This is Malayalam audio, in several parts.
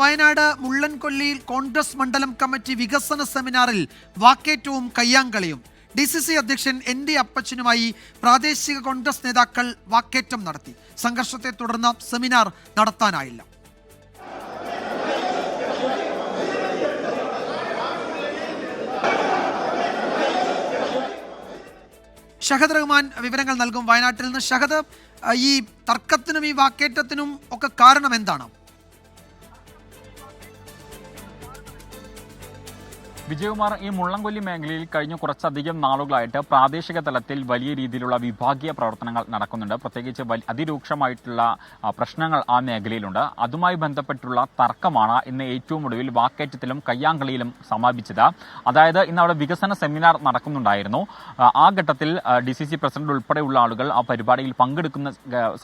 വയനാട് മുള്ളൻകൊല്ലിയിൽ കോൺഗ്രസ് മണ്ഡലം കമ്മിറ്റി വികസന സെമിനാറിൽ വാക്കേറ്റവും കയ്യാങ്കളിയും. ഡി സി സി അധ്യക്ഷൻ എൻ ഡി അപ്പച്ചനുമായി പ്രാദേശിക കോൺഗ്രസ് നേതാക്കൾ വാക്കേറ്റം നടത്തി. സംഘർഷത്തെ തുടർന്ന് സെമിനാർ നടത്താനായില്ല. ഷഹദ് റഹ്മാൻ വിവരങ്ങൾ നൽകും. വയനാട്ടിൽ നിന്ന് ഷഹദ് ഈ തർക്കത്തിനും ഈ വാക്കേറ്റത്തിനും ഒക്കെ കാരണം എന്താണ്? വിജയകുമാർ ഈ മുള്ളംകൊല്ലി മേഖലയിൽ കഴിഞ്ഞ കുറച്ചധികം നാളുകളായിട്ട് പ്രാദേശിക തലത്തിൽ വലിയ രീതിയിലുള്ള വിഭാഗീയ പ്രവർത്തനങ്ങൾ നടക്കുന്നുണ്ട്. പ്രത്യേകിച്ച് അതിരൂക്ഷമായിട്ടുള്ള പ്രശ്നങ്ങൾ ആ മേഖലയിലുണ്ട്. അതുമായി ബന്ധപ്പെട്ടുള്ള തർക്കമാണ് ഇന്ന് ഏറ്റവും ഒടുവിൽ വാക്കേറ്റത്തിലും കയ്യാങ്കളിയിലും സമാപിച്ചത്. അതായത് ഇന്ന് അവിടെ വികസന സെമിനാർ നടക്കുന്നുണ്ടായിരുന്നു. ആ, ഘട്ടത്തിൽ ഡി സി സി പ്രസിഡന്റ് ഉൾപ്പെടെയുള്ള ആളുകൾ ആ പരിപാടിയിൽ പങ്കെടുക്കുന്ന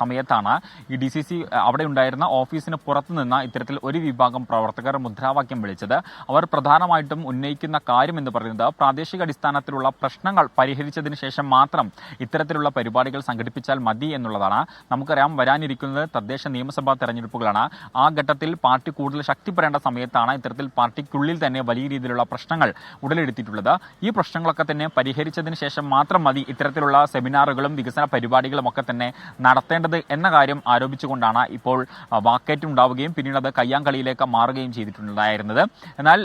സമയത്താണ് ഈ ഡി സി സി അവിടെ ഉണ്ടായിരുന്ന ഓഫീസിന് പുറത്തുനിന്ന് ഇത്തരത്തിൽ ഒരു വിഭാഗം പ്രവർത്തകർ മുദ്രാവാക്യം വിളിച്ചത്. അവർ പ്രധാനമായിട്ടും ഉന്നയിക്കുന്ന കാര്യം എന്ന് പറയുന്നത് പ്രാദേശിക അടിസ്ഥാനത്തിലുള്ള പ്രശ്നങ്ങൾ പരിഹരിച്ചതിന് ശേഷം മാത്രം ഇത്തരത്തിലുള്ള പരിപാടികൾ സംഘടിപ്പിച്ചാൽ മതി എന്നുള്ളതാണ്. നമുക്കറിയാം വരാനിരിക്കുന്നത് തദ്ദേശ നിയമസഭാ തെരഞ്ഞെടുപ്പുകളാണ്. ആ ഘട്ടത്തിൽ പാർട്ടി കൂടുതൽ ശക്തിപ്പെടേണ്ട സമയത്താണ് ഇത്തരത്തിൽ പാർട്ടിക്കുള്ളിൽ തന്നെ വലിയ രീതിയിലുള്ള പ്രശ്നങ്ങൾ ഉടലെടുത്തിട്ടുള്ളത്. ഈ പ്രശ്നങ്ങളൊക്കെ തന്നെ പരിഹരിച്ചതിന് ശേഷം മാത്രം മതി ഇത്തരത്തിലുള്ള സെമിനാറുകളും വികസന പരിപാടികളും ഒക്കെ തന്നെ നടത്തേണ്ടത് എന്ന കാര്യം ആരോപിച്ചുകൊണ്ടാണ് ഇപ്പോൾ വാക്കേറ്റുണ്ടാവുകയും പിന്നീട് അത് കയ്യാങ്കളിയിലേക്ക് മാറുകയും ചെയ്തിട്ടുണ്ടായിരുന്നത്. എന്നാൽ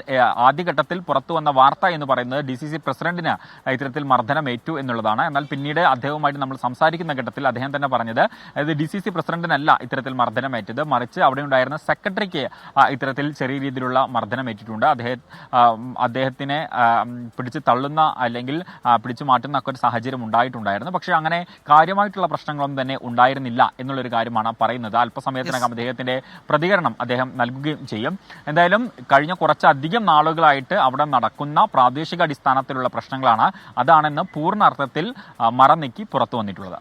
ആദ്യഘട്ടത്തിൽ ആദ്യഘട്ടത്തിൽ പുറത്തു വന്ന വാർത്ത എന്ന് പറയുന്നത് ഡി സി സി പ്രസിഡന്റിന് ഇത്തരത്തിൽ മർദ്ദനം ഏറ്റു എന്നുള്ളതാണ്. എന്നാൽ പിന്നീട് അദ്ദേഹവുമായിട്ട് നമ്മൾ സംസാരിക്കുന്ന ഘട്ടത്തിൽ അദ്ദേഹം തന്നെ പറഞ്ഞത് അതായത് ഡി സി സി പ്രസിഡന്റിനല്ല ഇത്തരത്തിൽ മർദ്ദനമേറ്റത് മറിച്ച് അവിടെ ഉണ്ടായിരുന്ന സെക്രട്ടറിക്ക് ഇത്തരത്തിൽ ചെറിയ രീതിയിലുള്ള മർദ്ദനം മർദ്ദനമേറ്റിട്ടുണ്ട് അദ്ദേഹം അദ്ദേഹത്തിനെ പിടിച്ചു പിടിച്ച് തള്ളുന്ന അല്ലെങ്കിൽ പിടിച്ചു മാറ്റുന്ന ഒക്കെ ഒരു സാഹചര്യം ഉണ്ടായിട്ടുണ്ടായിരുന്നു. പക്ഷേ അങ്ങനെ കാര്യമായിട്ടുള്ള പ്രശ്നങ്ങളൊന്നും തന്നെ ഉണ്ടായിരുന്നില്ല എന്നുള്ളൊരു കാര്യമാണ് പറയുന്നത്. അല്പസമയത്തിനകം അദ്ദേഹത്തിന്റെ പ്രതികരണം അദ്ദേഹം നൽകുകയും ചെയ്യും. എന്തായാലും കഴിഞ്ഞ കുറച്ചധികം നാളുകളായിട്ട് അവിടെ നടക്കുന്ന പ്രാദേശിക അടിസ്ഥാനത്തിലുള്ള പ്രശ്നങ്ങളാണ് അതാണെന്ന് പൂർണ അർത്ഥത്തിൽ മറന്നിക്കി പുറത്തു വന്നിട്ടുള്ളത്.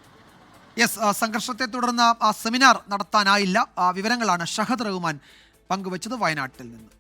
യെസ് സംഘർഷത്തെ തുടർന്ന് ആ സെമിനാർ നടത്താനായില്ല. ആ വിവരങ്ങളാണ് ഷഹദ് റഹ്മാൻ പങ്കുവച്ചത് വയനാട്ടിൽ നിന്ന്.